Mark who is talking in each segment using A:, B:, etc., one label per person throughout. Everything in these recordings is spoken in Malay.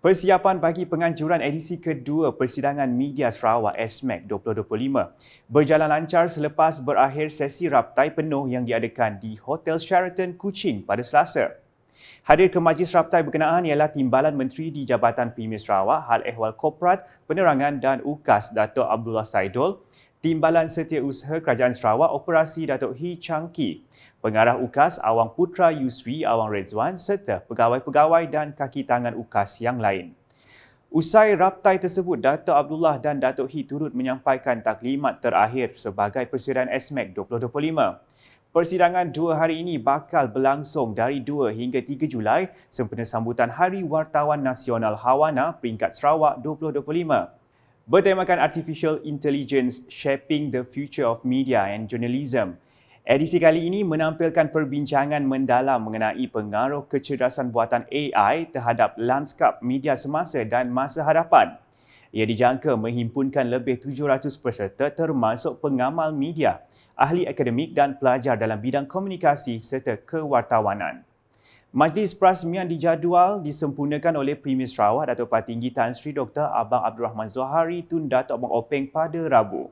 A: Persiapan bagi penganjuran edisi kedua Persidangan Media Sarawak SMAC 2025 berjalan lancar selepas berakhir sesi raptai penuh yang diadakan di Hotel Sheraton Kuching pada Selasa. Hadir ke majlis raptai berkenaan ialah Timbalan Menteri di Jabatan Premier Sarawak, Hal Ehwal Korporat, Penerangan dan UKAS Datuk Abdullah Saidul, Timbalan Setiausaha Kerajaan Sarawak Operasi Datuk Hee Chang Ki, Pengarah UKAS Awang Putra Yusri Awang Rezwan serta pegawai-pegawai dan kaki tangan UKAS yang lain. Usai raptai tersebut, Datuk Abdullah dan Datuk Hee turut menyampaikan taklimat terakhir sebagai Presiden SMAC 2025. Persidangan dua hari ini bakal berlangsung dari 2 hingga 3 Julai sempena sambutan Hari Wartawan Nasional Hawana peringkat Sarawak 2025 bertemakan Artificial Intelligence Shaping the Future of Media and Journalism. Edisi kali ini menampilkan perbincangan mendalam mengenai pengaruh kecerdasan buatan AI terhadap lanskap media semasa dan masa hadapan. Ia dijangka menghimpunkan lebih 700 peserta termasuk pengamal media, ahli akademik dan pelajar dalam bidang komunikasi serta kewartawanan. Majlis perasmian dijadual disempurnakan oleh Premier Sarawak Datuk Patinggi Tan Sri Dr. Abang Abdul Rahman Zohari Tun Datuk Abang Openg pada Rabu.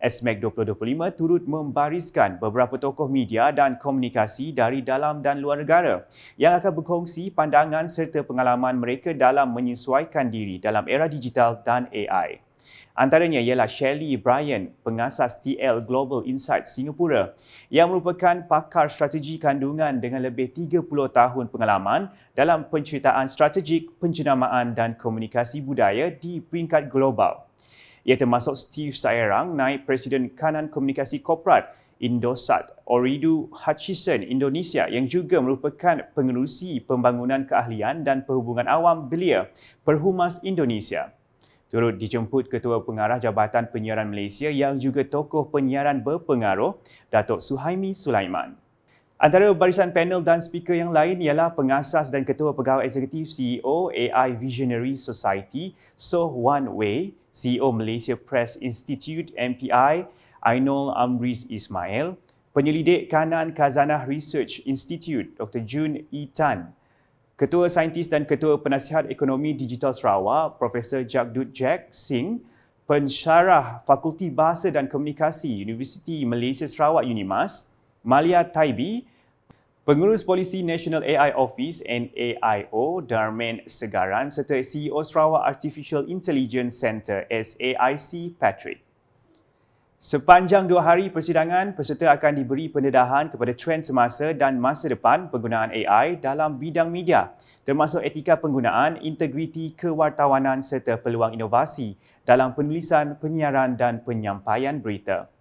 A: SMAC 2025 turut membariskan beberapa tokoh media dan komunikasi dari dalam dan luar negara yang akan berkongsi pandangan serta pengalaman mereka dalam menyesuaikan diri dalam era digital dan AI. Antaranya ialah Shelley Bryan, pengasas TL Global Insights Singapura yang merupakan pakar strategi kandungan dengan lebih 30 tahun pengalaman dalam penceritaan strategik, penjenamaan dan komunikasi budaya di peringkat global. Ia termasuk Steve Sairang, naib Presiden Kanan Komunikasi Korporat Indosat Oridu Hutchison Indonesia yang juga merupakan pengerusi pembangunan keahlian dan perhubungan awam belia Perhumas Indonesia turut dijemput Ketua Pengarah Jabatan Penyiaran Malaysia yang juga tokoh penyiaran berpengaruh, Datuk Suhaimi Sulaiman. Antara barisan panel dan speaker yang lain ialah pengasas dan ketua pegawai eksekutif CEO AI Visionary Society, Soh Wan Wei, CEO Malaysia Press Institute MPI, Ainul Amriz Ismail, penyelidik kanan Kazanah Research Institute, Dr. Jun E. Tan, Ketua Saintis dan Ketua Penasihat Ekonomi Digital Sarawak, Profesor Jagdut Jack Singh, Pensyarah Fakulti Bahasa dan Komunikasi Universiti Malaysia Sarawak UNIMAS, Malia Taibi, Pengurus Polisi National AI Office NAIO Darmen Segaran serta CEO Sarawak Artificial Intelligence Centre SAIC Patrick. Sepanjang dua hari persidangan, peserta akan diberi pendedahan kepada trend semasa dan masa depan penggunaan AI dalam bidang media, termasuk etika penggunaan, integriti kewartawanan serta peluang inovasi dalam penulisan, penyiaran dan penyampaian berita.